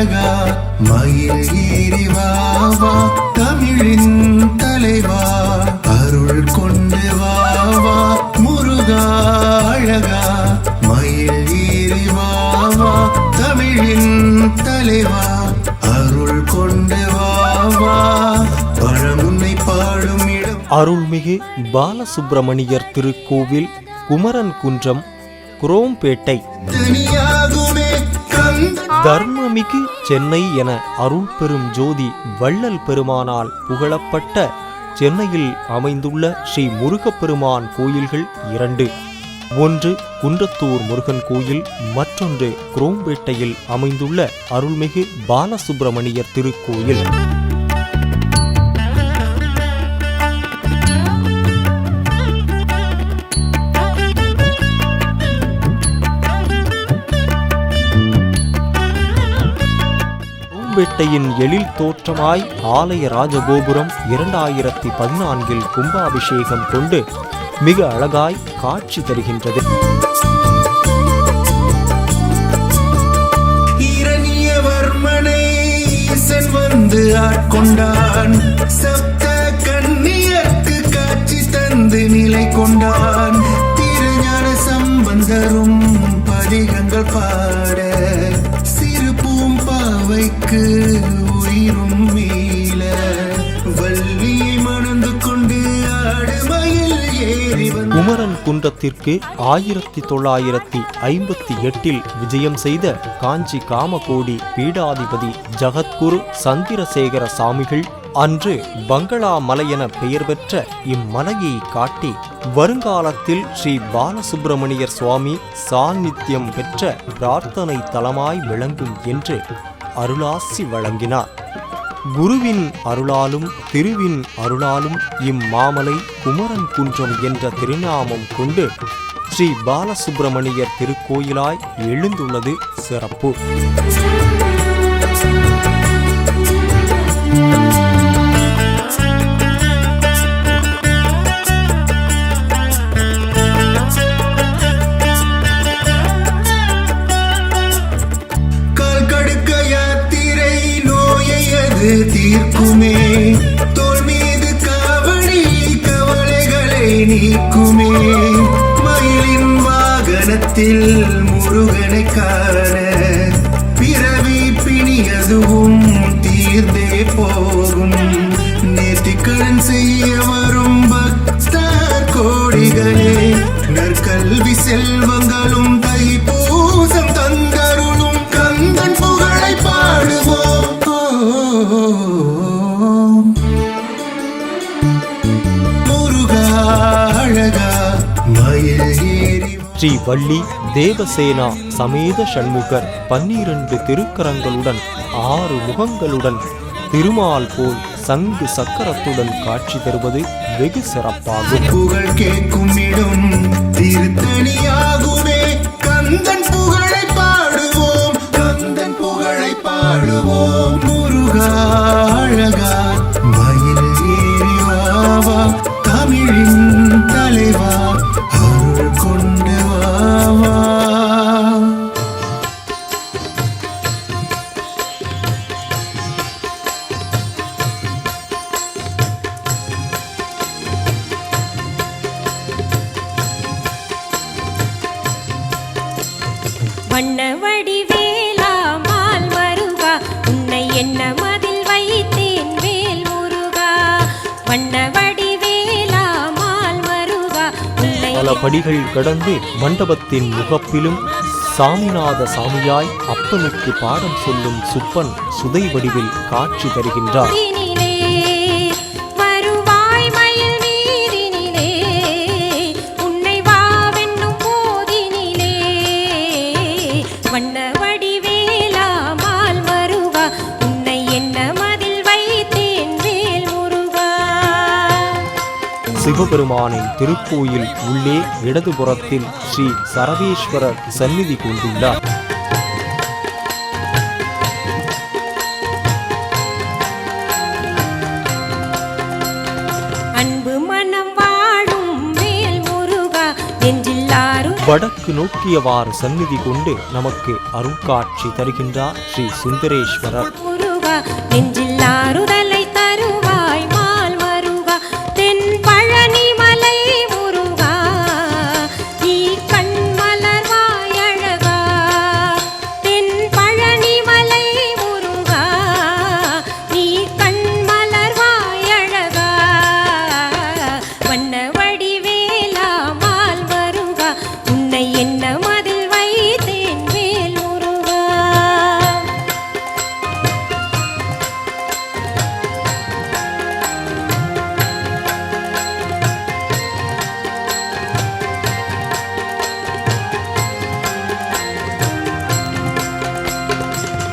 அழகா மயில் ஏறிவாவா தமிழின் தலைவா அருள் கொண்டு வாவா முருகா அழகா. மயில் ஏறிவாவா தமிழின் தலைவா அருள் கொண்டு வாவா பழமுன்னை பாடும் இடம். அருள்மிகு பாலசுப்பிரமணியர் திருக்கோவில் குமரன் குன்றம் குரோம்பேட்டை. கந்த தர்மமிகு சென்னை என அருள் பெரும் ஜோதி வள்ளல் பெருமானால் புகழப்பட்ட சென்னையில் அமைந்துள்ள ஸ்ரீ முருகப்பெருமான் கோயில்கள் இரண்டு. ஒன்று குன்றத்தூர் முருகன் கோயில் மற்றொன்று குரோம்பேட்டையில் அமைந்துள்ள அருள்மிகு பாலசுப்பிரமணியர் திருக்கோயில். குரோம்பேட்டையின் எழில் தோற்றமாய் ஆலய ராஜகோபுரம் இரண்டாயிரத்தி பதினான்கில் கும்பாபிஷேகம் கொண்டு மிக அழகாய் காட்சி தருகின்றது. வந்து ஆட்கொண்டான். சப்த கன்னியர்க்கு காட்சி தந்து நிலை கொண்டான். திருஞான சம்பந்தரும் பதிகங்கள் பாட குன்றத்திற்கு ஆயிரத்தி தொள்ளாயிரத்தி ஐம்பத்தி எட்டில் விஜயம் செய்த காஞ்சி காமகோடி பீடாதிபதி ஜகத்குரு சந்திரசேகர சாமிகள் அன்று பங்களா மலை என பெயர் பெற்ற இம்மலையை காட்டி வருங்காலத்தில் ஸ்ரீ பாலசுப்பிரமணியர் சுவாமி சாநித்தியம் பெற்ற பிரார்த்தனை தலமாய் விளங்கும் என்று அருளாசி வழங்கினார். குருவின் அருளாலும் திருவின் அருளாலும் இம்மாமலை குமரன் குன்றம் என்ற திருநாமம் கொண்டு ஸ்ரீ பாலசுப்பிரமணியர் திருக்கோயிலாய் எழுந்துள்ளது சிறப்பு. அது தீர்க்குமே. தோல் மீது காவடி கவலைகளை நீக்குமே. மயிலின் வாகனத்தில் முருகனை காண ஸ்ரீ வள்ளி தேவசேனா சமேத சண்முகர் பன்னிரண்டு திருக்கரங்களுடன் ஆறு முகங்களுடன் திருமால் போல் சங்கு சக்கரத்துடன் காட்சி தருவது வெகு சிறப்பாகும். புகழ் கேட்கும் இடம் திருத்தணியாகுமே. கந்தன் புகழை படிகள் கடந்து மண்டபத்தின் முகப்பிலும் சாமிநாத சாமியாய் அப்பனுக்கு பாடம் சொல்லும் சுப்பன் சுதை வடிவில் காட்சி தருகின்றார். சிவபெருமானின் திருக்கோயில் உள்ளே இடதுபுறத்தில் ஸ்ரீ சரவேஸ்வரர் சந்நிதி கொண்டுள்ளார். வடக்கு நோக்கியவாறு சந்நிதி கொண்டு நமக்கு அருங்காட்சி தருகின்றார் ஸ்ரீ சுந்தரேஸ்வரர். நெஞ்சில்லாருத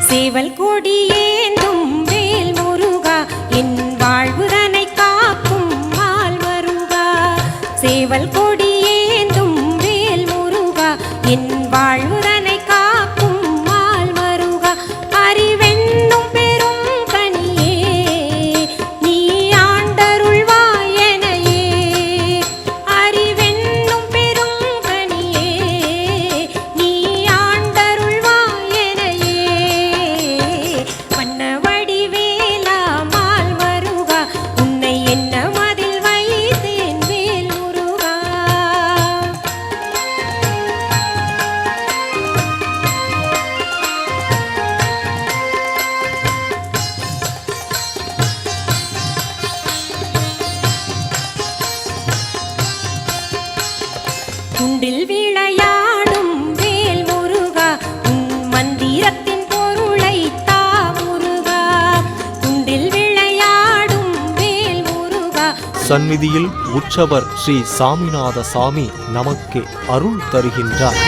சேவல் கொடியேந்தும் வேல் முருகா என் வாழ்வுதனை காக்கும் வாழ்வருகா. சேவல் கொடி சந்நிதியில் உற்சவர் ஸ்ரீ சாமிநாத சாமி நமக்கு அருள் தருகின்றார்.